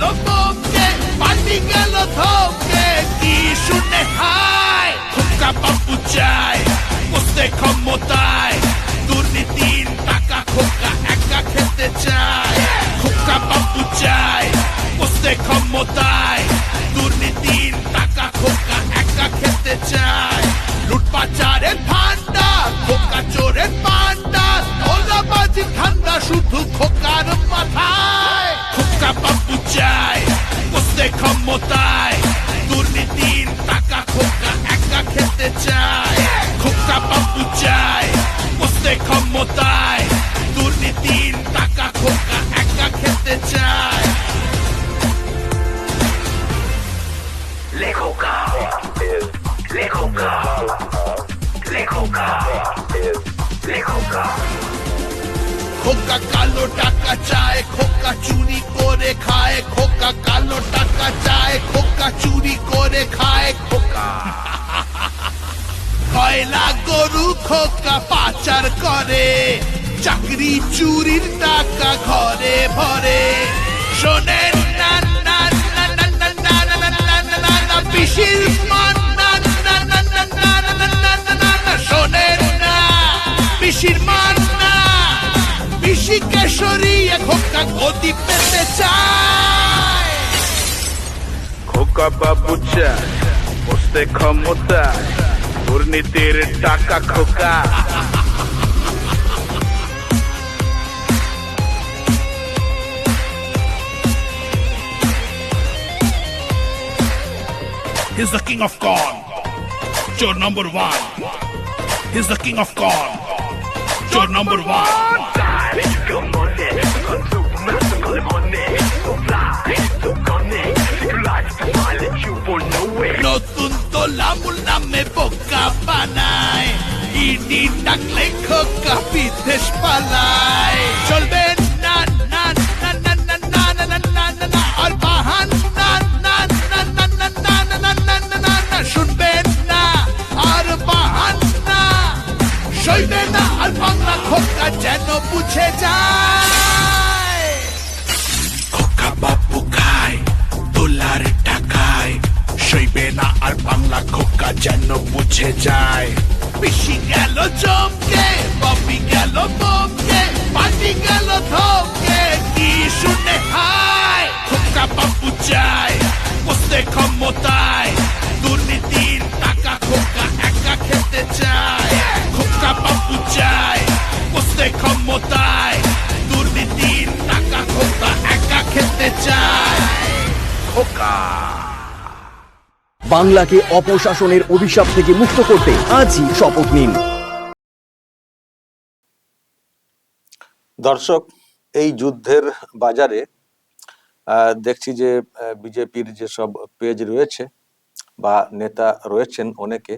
গেল তোকে গেল তোকে। কি শুনে হায়, খোকা বাপু চায়, বসতে ক্ষমতায়। দুর্নীতির টাকা খোকা একা খেতে চায়। কয়লা গরু খোকা পাচার করে চাকরি চুরির টাকা ঘরে ভরে শোনেন না না না না না না না না না না না না পিসির মান না না না না না না না না না না না শোনেন না পিসির মান না পিসিকে সরিয়ে খোকা গতি পেতে চায় খোকা বাবু বসতে ক্ষমতায় দুর্নীতির টাকা খোকা He's the king of corn. Joe number one. He's the king of corn. Joe number one. Come on in Consume Call him on it So fly So connect তোলামুল নামে বোকা বানায় ইডি ডাকলে খোকা বিদেশ পালায় চলবে না না আর আর না যেন বুঝে যায় চায় বুঝতে ক্ষমতায়। দুর্নীতির টাকা খোকা একা খেতে চায়। খোকা বাপু চায় বুঝতে ক্ষমতায়। দুর্নীতির টাকা খোকা একা খেতে চায়। খোকা। বাংলাকে অপশাসনের অভিশাপ থেকে মুক্ত করতে আজই শপথ নিন। দর্শক এই যুদ্ধের বাজারে দেখছি যে বিজেপির যেসব পেজ রয়েছে বা নেতা রয়েছেন অনেকে,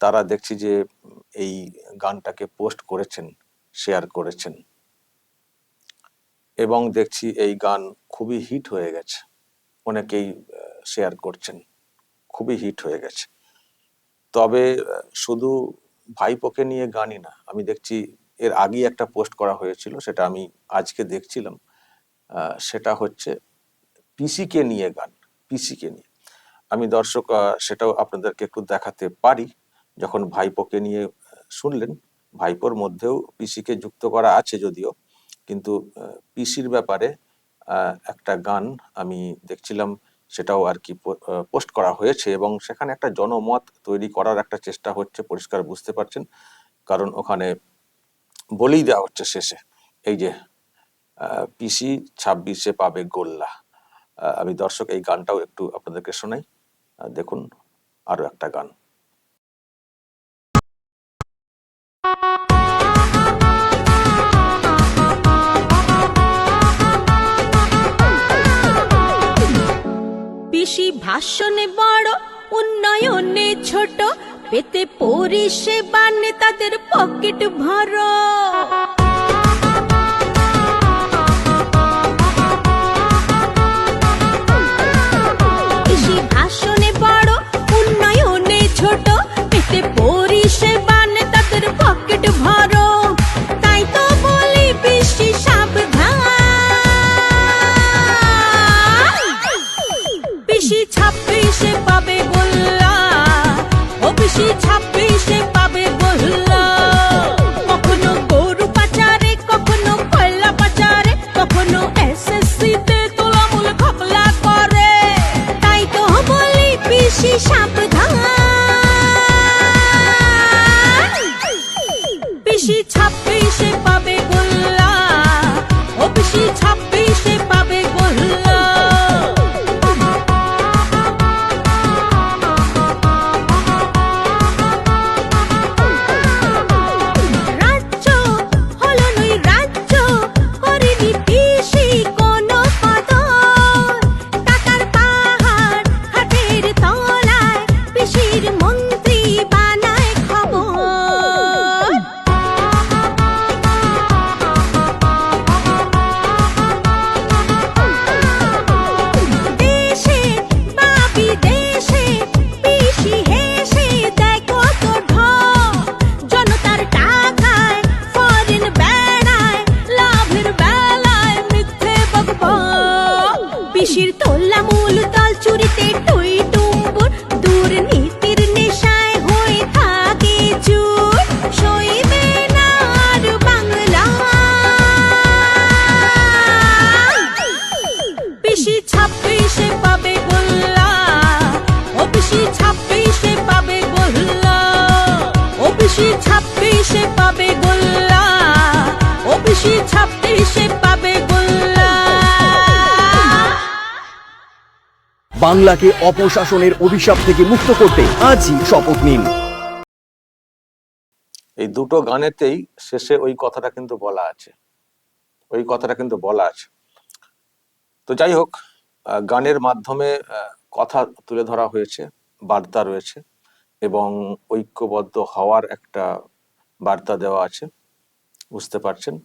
তারা দেখছি যে, এই গানটাকে পোস্ট করেছেন শেয়ার করেছেন। এবং দেখছি এই গান খুবই হিট হয়ে গেছে। অনেকেই শেয়ার করছেন। খুবই হিট হয়ে গেছে। তবে শুধু ভাইপোকে নিয়ে গানই না, আমি দেখছি এর আগেই একটা পোস্ট করা হয়েছিল, সেটা আমি আজকে দেখছিলাম। সেটা হচ্ছে পিসিকে নিয়ে গান, পিসিকে নিয়ে। আমি দর্শক সেটাও আপনাদেরকে একটু দেখাতে পারি। যখন ভাইপোকে নিয়ে শুনলেন, ভাইপোর মধ্যেও পিসিকে যুক্ত করা আছে যদিও, কিন্তু পিসির ব্যাপারে একটা গান আমি দেখছিলাম, সেটাও আর কি পোস্ট করা হয়েছে এবং সেখানে একটা জনমত তৈরি করার একটা চেষ্টা হচ্ছে, পরিষ্কার বুঝতে পারছেন। কারণ ওখানে বলেই দেওয়া হচ্ছে শেষে, এই যে পিসি ছাব্বিশে পাবে গোল্লা। আমি দর্শক, এই গানটাও একটু আপনাদেরকে শোনাই। দেখুন আরও একটা গান। ভাষণে বড়, উন্নয়নে ছোট, পেতে পরিষেবা নেতাদের পকেট ভরো। ও পিসি ছাব্বিশে পাবে গোল্লা। বাংলাকে অপশাসনের অভিশাপ থেকে মুক্ত করতে আজই শপথ নিন। এই দুটো গানেতেই শেষে ওই কথাটা কিন্তু বলা আছে। ওই কথাটা কিন্তু বলা আছে। তো যাই হোক গানের মাধ্যমে কথা তুলে ধরা হয়েছে বার্তা রয়েছে এবং ঐক্যবদ্ধ হওয়ার একটা বার্তা দেওয়া আছে। বুঝতে পারছেন?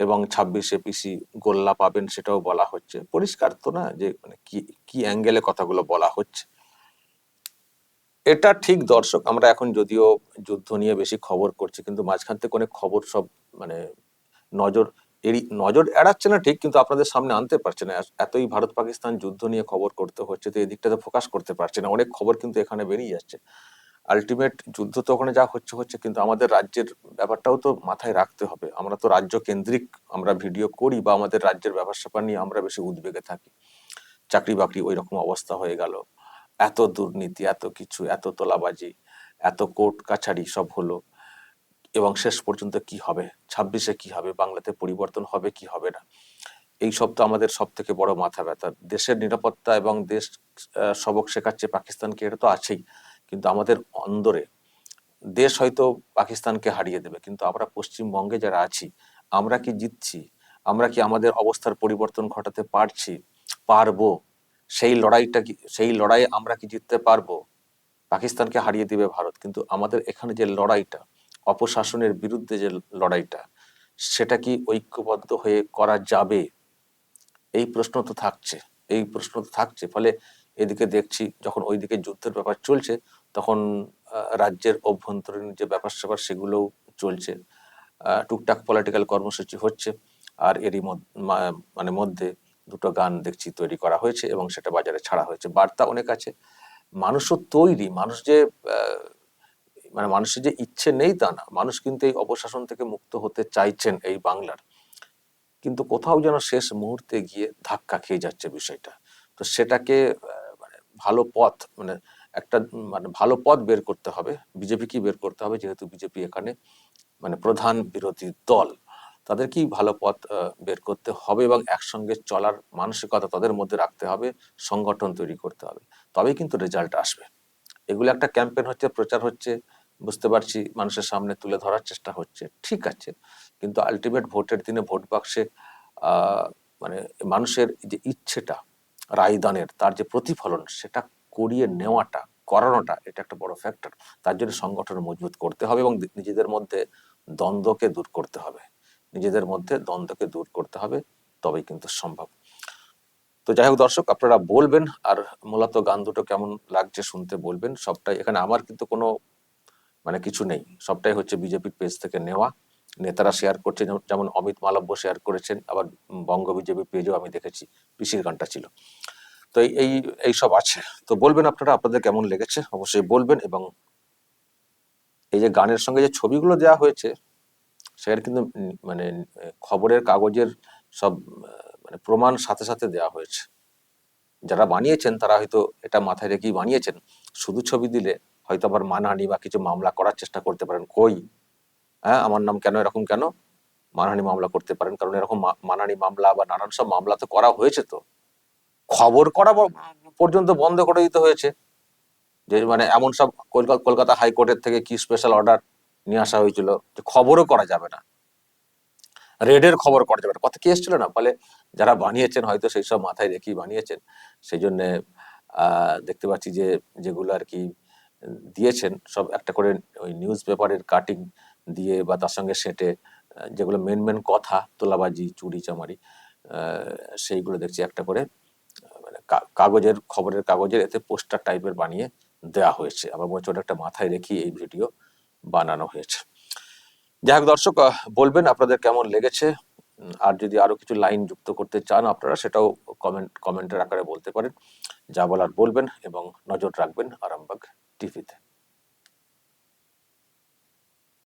এবং ছাব্বিশে পিসি গোল্লা পাবেন সেটাও বলা হচ্ছে। পরিষ্কার তো না যে মানে কি কি অ্যাঙ্গেলে কথাগুলো বলা হচ্ছে। এটা ঠিক দর্শক, আমরা এখন যদিও যুদ্ধ নিয়ে বেশি খবর করছি, কিন্তু মাঝখান থেকে অনেক খবর সব মানে নজর এড়ি, নজর এড়াচ্ছে না ঠিক, কিন্তু আপনাদের সামনে আনতে পারছে না। এতই ভারত পাকিস্তান যুদ্ধ নিয়ে খবর করতে হচ্ছে, তো এই দিকটাতে ফোকাস করতে পারছে না। অনেক খবর কিন্তু এখানে বেরিয়ে যাচ্ছে আলটিমেট যুদ্ধ তো ওখানে যা হচ্ছে হচ্ছে, কিন্তু আমাদের রাজ্যের ব্যাপারটাও তো মাথায় রাখতে হবে। আমরা তো রাজ্য কেন্দ্রিক আমরা ভিডিও করি বা আমাদের রাজ্যের ব্যাপার স্যাপার নিয়ে আমরা বেশি উদ্বেগে থাকি। চাকরি বাকরি ওই রকম অবস্থা হয়ে গেল। এত দুর্নীতি, এত কিছু, এত তোলাবাজি, এত কোর্ট কাছারি সব হলো। এবং শেষ পর্যন্ত কি হবে? ছাব্বিশে কি হবে? বাংলাতে পরিবর্তন হবে কি হবে না? এই সব তো আমাদের সব থেকে বড় মাথা ব্যথা। দেশের নিরাপত্তা এবং দেশ সবক শেখাচ্ছে পাকিস্তানকে, এটা তো আছেই। কিন্তু আমাদের অন্দরে দেশ হয়তো পাকিস্তানকে হারিয়ে দেবে, কিন্তু আমরা পশ্চিমবঙ্গে যারা আছি, আমরা কি জিতছি? আমরা কি আমাদের অবস্থার পরিবর্তন ঘটাতে পারছি, পারব? সেই লড়াইটা কি, সেই লড়াইয়ে আমরা কি জিততে পারব? পাকিস্তানকে হারিয়ে দিবে ভারত, কিন্তু আমাদের এখানে যে লড়াইটা, অপশাসনের বিরুদ্ধে যে লড়াইটা, সেটা কি ঐক্যবদ্ধ হয়ে করা যাবে? এই প্রশ্ন তো থাকছে, এই প্রশ্ন তো থাকছে, ফলে এদিকে দেখছি যখন ওইদিকে যুদ্ধের ব্যাপার চলছে, তখন রাজ্যের অভ্যন্তরীণ যে ব্যাপার স্যাপার সেগুলোও চলছে। টুকটাক পলিটিক্যাল কর্মসূচি হচ্ছে আর এরই মানে মধ্যে দুটো গান দেখছি তৈরি করা হয়েছে এবং সেটা বাজারে ছাড়া হয়েছে। বার্তা অনেক আছে, মানুষও তৈরি, মানুষ যে মানে মানুষের যে ইচ্ছে নেই তা না, মানুষ কিন্তু এই অপশাসন থেকে মুক্ত হতে চাইছেন এই বাংলার। কিন্তু কোথাও যেন শেষ মুহূর্তে গিয়ে ধাক্কা খেয়ে যাচ্ছে বিষয়টা। তো সেটাকে ভালো পথ মানে একটা মানে ভালো পথ বের করতে হবে বিজেপি কি বের করতে হবে, যেহেতু বিজেপি এখানে মানে প্রধান বিরোধী দল। তাদেরকেই ভালো পথ বের করতে হবে এবং একসঙ্গে চলার মানসিকতা তাদের মধ্যে রাখতে হবে, সংগঠন তৈরি করতে হবে। তবেই কিন্তু রেজাল্ট আসবে। এগুলো একটা ক্যাম্পেন হচ্ছে, প্রচার হচ্ছে, বুঝতে পারছি, মানুষের সামনে তুলে ধরার চেষ্টা হচ্ছে, ঠিক আছে। কিন্তু আলটিমেট ভোটের দিনে ভোট বাক্সে মানে মানুষের যে ইচ্ছেটা রায়দানের তার যে প্রতিফলন, সেটা করিয়ে নেওয়াটা, করানোটা এটা একটা বড় ফ্যাক্টর তার জন্য সংগঠন মজবুত করতে হবে এবং নিজেদের মধ্যে দ্বন্দ্বকে দূর করতে হবে। নিজেদের মধ্যে দ্বন্দ্বকে দূর করতে হবে, তবেই কিন্তু সম্ভব। তো যাই হোক দর্শক, আপনারা বলবেন আর মূলত গান দুটো কেমন লাগছে শুনতে বলবেন, সবটাই এখানে আমার কিন্তু কোনো মানে কিছু নেই। সবটাই হচ্ছে বিজেপির পেজ থেকে নেওয়া। নেতারা শেয়ার করছে যেমন- অমিত মালব্য শেয়ার করেছেন, আবার বঙ্গ বিজেপি পেজেও আমি দেখেছি, পিসির গানটা ছিল। তো এই এই সব আছে। তো বলবেন আপনারা, আপনাদের কেমন লেগেছে? অবশ্যই বলবেন এবং এই যে গানের সঙ্গে যে ছবিগুলো দেওয়া হয়েছে, সেখানে কিন্তু মানে খবরের কাগজের সব মানে প্রমাণ সাথে সাথে দেওয়া হয়েছে। যারা বানিয়েছেন, তারা হয়তো এটা মাথায় রেখেই বানিয়েছেন। শুধু ছবি দিলে হয়তো আবার মানহানি বা কিছু মামলা করার চেষ্টা করতে পারেন। কই? হ্যাঁ আমার নাম কেন, এরকম কেন? মানহানি মামলা করতে পারেন, কারণ এরকম মানহানি মামলা বা নানান সব মামলা তো করা হয়েছে তো। খবর করা পর্যন্ত বন্ধ করে দিতে হয়েছে। যে মানে এমন সব কলকাতা কলকাতা হাইকোর্টের থেকে কি স্পেশাল অর্ডার নিয়ে আসা হয়েছিল, যে খবরও করা যাবে না। রেডের খবর করা যাবে না। কথা কি এসেছিল না? ফলে যারা বানিয়েছেন, হয়তো সেই সব মাথায় রেখেই বানিয়েছেন। সেই জন্য দেখতে পাচ্ছি যে যেগুলো আর কি দিয়েছেন, সব একটা করে ওই নিউজ পেপারের কাটিং দিয়ে বা তার সঙ্গে সেটে যেগুলো মেন মেন কথা, তোলাবাজি, চুরি, চামারি সেইগুলো দেখছি একটা করে মানে কাগজের, খবরের কাগজের এতে পোস্টার টাইপের বানিয়ে দেওয়া হয়েছে। আবার হচ্ছে ওটা একটা মাথায় রেখে এই ভিডিও বানানো হয়েছে। যাই হোক দর্শক বলবেন আপনাদের কেমন লেগেছে? আর যদি আরও কিছু লাইন যুক্ত করতে চান আপনারা, সেটাও কমেন্ট কমেন্টের আকারে বলতে পারেন। যা বলার বলবেন এবং নজর রাখবেন আরামবাগ টিভিতে